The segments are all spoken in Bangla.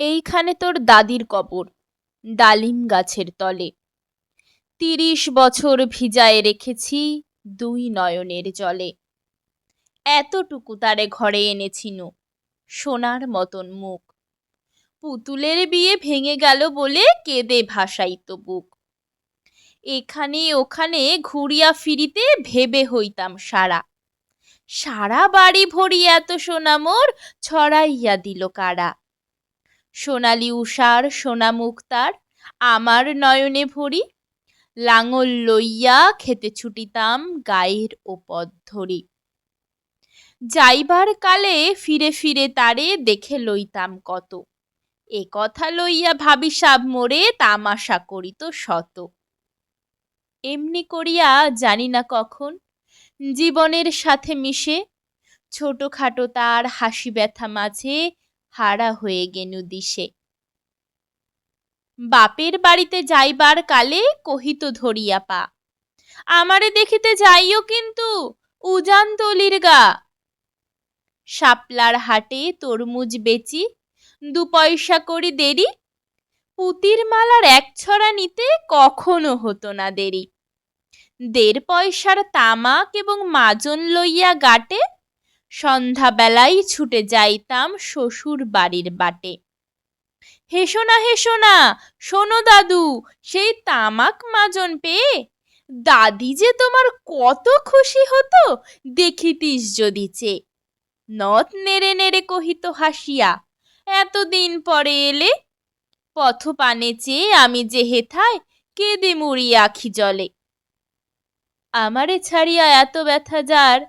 এইখানে তোর দাদির কবর, ডালিম গাছের তলে। তিরিশ বছর ভিজায় রেখেছি দুই নয়নের জলে। এতটুকু তারে ঘরে এনেছিনু সোনার মতন মুখ। পুতুলের বিয়ে ভেঙে গেল বলে কেঁদে ভাসাইত বুক। এখানে ওখানে ঘুরিয়া ফিরিতে ভেবে হইতাম সারা। সারা বাড়ি ভরি এত সোনা মোর ছড়াইয়া দিল কারা। সোনালি উষার সোনা মুক্তার, আমার নয়নে ভরি, লাঙল লইয়া খেতে ছুটিতাম গায়ের ওপর ধরি। যাইবার কালে ফিরে ফিরে তারে দেখে লইতাম কত। এ কথা লইয়া ভাবি সাব মোরে তামাশা করিত শত। এমনি করিয়া জানি না কখন জীবনের সাথে মিশে, ছোটখাটো তার হাসি ব্যথা মাঝে হারা হয়ে গেনু দিশে। বাপের বাড়িতে যাইবার কালে কহিত ধরিয়া পা আমারে দেখিতে যাইও কিন্তু উজান তলির গা। শাপলার হাটে তরমুজ বেচি, দু পয়সা করি দেরি, পুতির মালার এক ছড়া নিতে কখনো হতো না দেরি। দেড় পয়সার তামাক এবং মাজন লইয়া গাটে সন্ধ্যাবেলায় ছুটে যাইতাম শ্বশুর বাড়ির বাটে। হেসো না হেসো না, শোনো দাদু, সেই তামাক মাজন পেয়ে দাদি যে তোমার কত খুশি হতো, দেখিতিস যদি চে নথ নেড়ে নেড়ে কহিত হাসিয়া, এতদিন পরে এলে পথ পানে চেয়ে আমি যে হেথায় কেঁদে মরি আখি জলে। আমারে ছাড়িয়া এত ব্যথা যার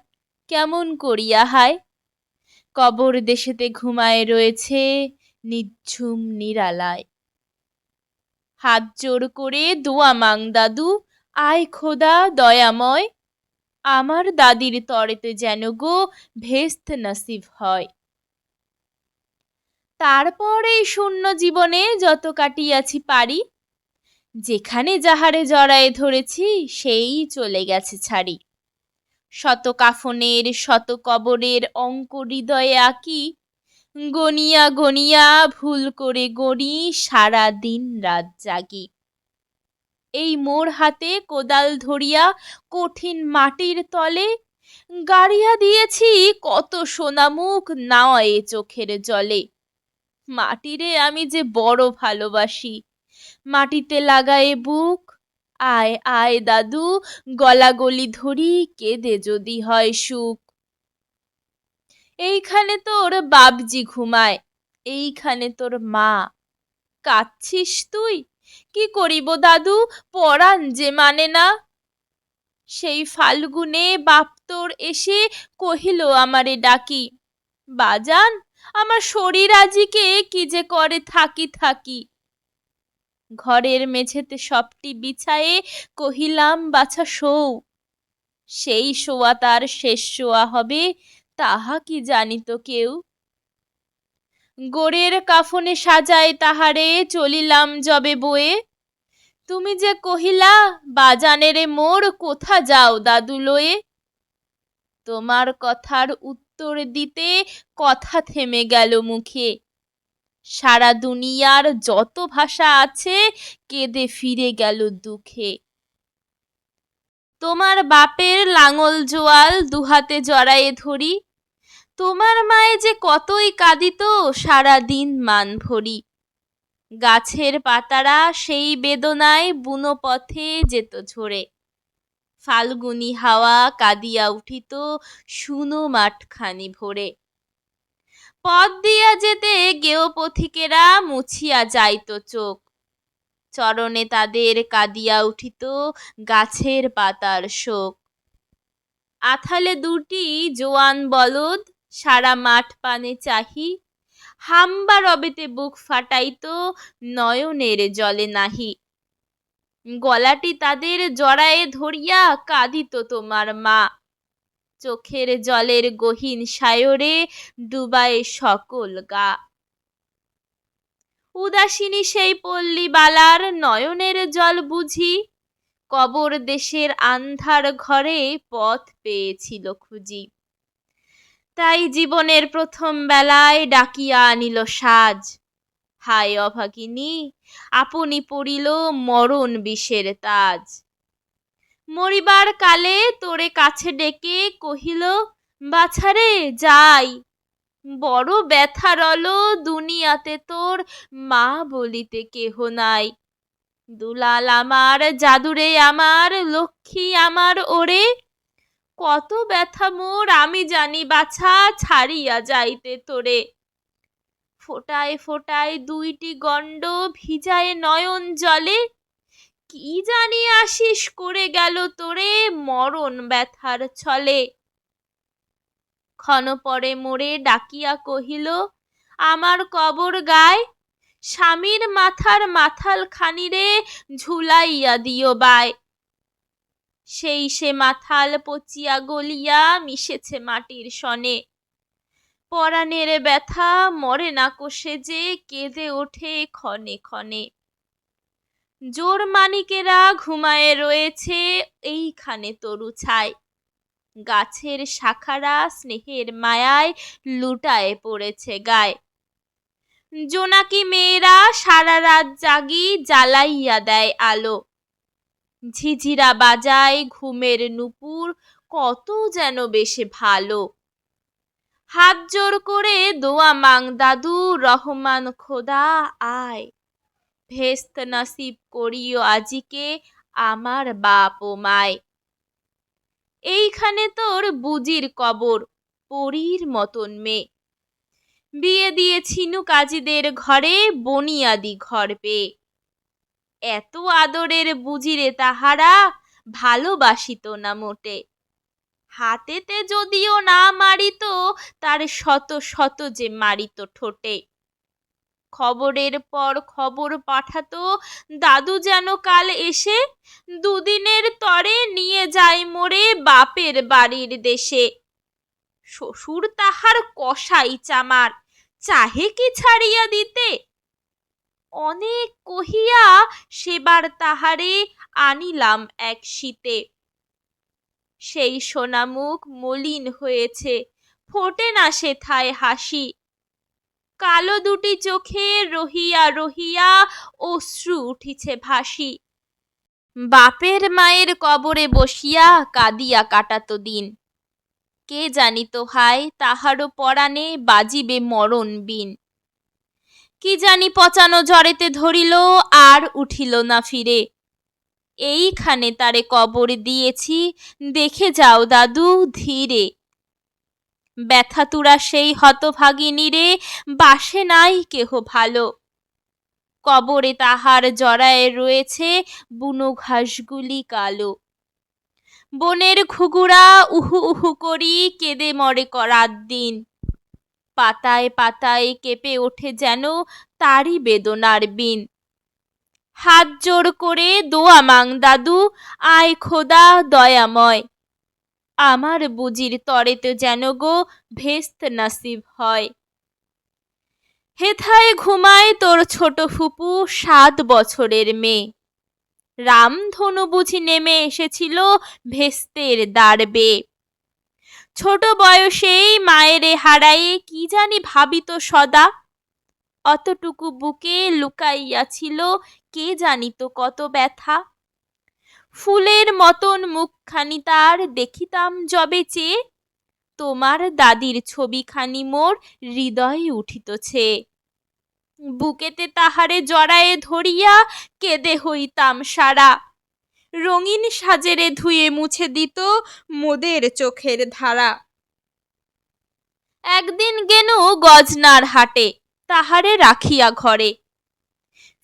কেমন করিয়া হায়? কবর দেশেতে ঘুমায় রয়েছে নিঝুম নিরালায়। হাত জোর করে দোয়া মাং দাদু, আয় খোদা দয়াময়, আমার দাদির তরেতে যেন গো ভেস্ত নসিব হয়। তারপর এই শূন্য জীবনে যত কাটিয়াছি পারি, যেখানে যাহারে জড়ায়ে ধরেছি, সেই চলে গেছে ছাড়ি। শত কাফনের শত কবরের অঙ্ক হৃদয়ে আঁকি গনিয়া গনিয়া ভুল করে গড়ি সারা দিন রাত জাগি। এই মোর হাতে কোদাল ধরিয়া কঠিন মাটির তলে গাড়িয়া দিয়েছি কত সোনামুখ নাওয়ে চোখের জলে। মাটিরে আমি যে বড় ভালোবাসি, মাটিতে লাগায়ে বুক আয় আয় দাদু গলা গলি ধরি কেঁদে যদি হয় সুখ। এইখানে তোর বাবজি ঘুমায়, এইখানে তোর মা। কাঁদছিস তুই? কি করিব দাদু? পরাণ যে মানে না। সেই ফাল্গুনে বাপ তোর এসে কহিল আমারে ডাকি, বাজান, আমার শরীর আজিকে কি যে করে থাকি থাকি? ঘরের মেঝেতে সবটি বিছায়ে কহিলাম, বাছা শোও, সেই শোয়া তার শেষ শোয়া হবে, তাহা কি জানিত কেউ? গোড়ের কাফনে সাজায় তাহারে চলিলাম যবে বয়ে। তুমি যে কহিলা, বাজানেরে মোর কোথা যাও দাদু লয়ে? তোমার কথার উত্তর দিতে কথা থেমে গেল মুখে। সারা দুনিয়ার যত ভাষা আছে কেঁদে ফিরে গেল দুঃখে। তোমার বাপের লাঙল জোয়াল দুহাতে জড়ায়ে ধরি, তোমার মায়ে যে কতই কাঁদিত সারা দিন মান ভরি। গাছের পাতারা সেই বেদনায় বুনো পথে যেত ঝরে। ফাল্গুনি হাওয়া কাঁদিয়া উঠিত, শুনো মাঠখানি ভরে। পথ দিয়া যেতে গেও পথিকেরা মুছিয়া যাইত চোখ। চরণে তাদের কাঁদিয়া উঠিত গাছের পাতার শোক। আথালে দুটি জোয়ান বলদ, সারা মাঠ পানে চাহি। হাম্বা রবেতে বুক ফাটাইত, নয়নের জলে নাহি। গলাটি তাদের জড়ায়ে ধরিয়া কাঁদিত তোমার মা। চোখের জলের গহীন সায়রে ডুবায় সকল গা। উদাসিনী সেই পল্লী বালার নয়নের জল বুঝি, কবর দেশের আন্ধার ঘরে পথ পেয়েছিল খুঁজি। তাই জীবনের প্রথম বেলায় ডাকিয়া আনিল সাজ, হায় অভাগিনী, আপনি পড়িল মরণ বিষের তাজ। মরিবার কালে তোরে কাছে ডেকে কহিল, বাছারে, যাই। বড় ব্যথা রল দুনিয়াতে তোর মা বলিতে কেহ নাই। দুলাল আমার, জাদুরে আমার, লক্ষ্মী আমার ওরে। কত ব্যথা মোর, আমি জানি বাছা, ছাড়িয়া যাইতে তোরে। ফোটায় ফোটায় দুইটি গণ্ড ভিজায় নয়ন জলে। কি জানি আসিস করে গেল তোরে মরণ ব্যথার ছলে। ক্ষণ পরে মোরে ডাকিয়া কহিল, আমার কবর গায়, স্বামীর মাথার মাথাল খানিরে ঝুলাইয়া দিও বায়। সেই সে মাথাল পচিয়া গলিয়া মিশেছে মাটির সনে। পরাণের ব্যথা মরে না কোষে যে কেঁদে ওঠে ক্ষণে ক্ষণে। জোর মানিকেরা ঘুমায়ে রয়েছে এইখানে তরু ছায় গাছের শাখারা স্নেহের মায়ায় লুটায় পড়েছে গায়ে। জোনাকি মেয়েরা সারা রাত জাগি জ্বালাইয়া দেয় আলো। ঝিঝিরা বাজায় ঘুমের নুপুর, কত যেন বেশে ভালো। হাত জোর করে দোয়া মাং দাদু, রহমান খোদা আয়। ভেস্ত নসিব করিও আজিকে আমার বাপ ও মায়। এইখানে তোর বুজির কবর, পরীর মতন মেয়ে। বিয়ে দিয়ে ছিনু কাজীদের ঘরে, বনিয়াদি ঘর পেয়ে। এত আদরের বুঝিরে তাহারা ভালোবাসিত না মোটে। হাতেতে যদিও না মারিত, তার শত শত যে মারিত ঠোঁটে। খবরের পর খবর পাঠাতো, দাদু যেন কাল এসে দুদিনের তরে নিয়ে যায় মোরে বাপের বাড়ির দেশে। শ্বশুর তাহার কষাই চামার, চাহে কি ছাড়িয়া দিতে? অনেক কহিয়া সেবার তাহারে আনিলাম এক শীতে। সেই সোনামুখ মলিন হয়েছে, ফোটে না সেথায় হাসি। কালো দুটি চোখে রহিয়া রহিয়া অশ্রু উঠিছে ভাসি। বাপের মায়ের কবরে বসিয়া কাঁদিয়া কাটাতো দিন। কে জানিত হায় তাহারও পরাণে বাজিবে মরণ বিন। কি জানি পচানো ঝড়েতে ধরিল আর উঠিল না ফিরে। এইখানে তারে কবর দিয়েছি, দেখে যাও দাদু ধীরে। ব্যথাতুরা সেই হতভাগিনীরে বাসে নাই কেহ ভালো। কবরে তাহার জড়ায় রয়েছে বুনো ঘাসগুলি কালো। বনের ঘুঘুরা উহু উহু করি কেঁদে মরে করার দিন। পাতায় পাতায় কেঁপে ওঠে যেন তারই বেদনার বিন। হাত জোর করে দোয়া মাং দাদু, আয় খোদা, দয়াময়। আমার বুজির তরেতে যেন গো ভেস্ত নাসিব হয়। হেথায় ঘুমায় তোর ছোট ফুপু সাত বছরের মেয়ে। রামধনু বুঝি নেমে এসেছিল ভেস্তের দাঁড়বে ছোট বয়সেই মায়েরে হারায়ে কি জানি ভাবিত সদা। অতটুকু বুকে লুকাইয়াছিল কে জানিত কত ব্যথা। ফুলের মতন মুখখানি তার দেখিতাম যবে চেয়ে তোমার দাদির ছবিখানি মোর হৃদয়ে উঠিতছে। বুকেতে তাহারে জড়ায়ে ধরিয়া কেঁদে হইতাম সারা। রঙিন সাজেরে ধুয়ে মুছে দিত মোদের চোখের ধারা। একদিন গেনু গজনার হাটে, তাহারে রাখিয়া ঘরে।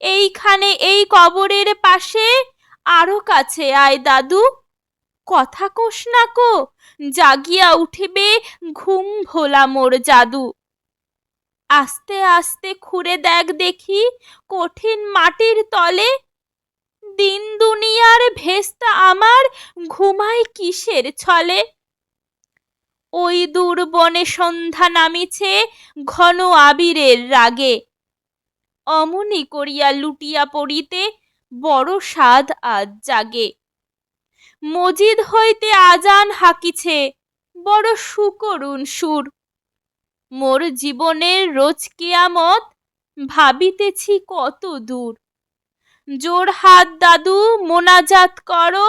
এইখানে এই কবরের পাশে আরও কাছে, আয় দাদু। কথা কোষ না কো, জাগিয়া উঠিবে ঘুম ভোলা মোর জাদু। আস্তে আস্তে খুঁড়ে দেখ দেখি কঠিন মাটির তলে। দিন দুনিয়ার ভেস্তা আমার ঘুমায় কিসের ছলে? ওই দূর বনে সন্ধ্যা নামিছে ঘন আবিরের রাগে। অমনি করিয়া লুটিয়া পড়িতে বড় স্বাদ আজ জাগে। মজিদ হইতে আজান হাকিছে, বড় সুকরুণ সুর। মোর জীবনের রোজ কিয়ামত ভাবিতেছি কত দূর। জোর হাত দাদু, মোনাজাত করো,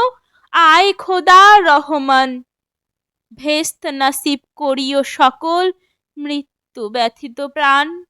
আয় খোদা রহমান। ভেস্ত নাসিব করিও সকল মৃত্যু ব্যথিত প্রাণ।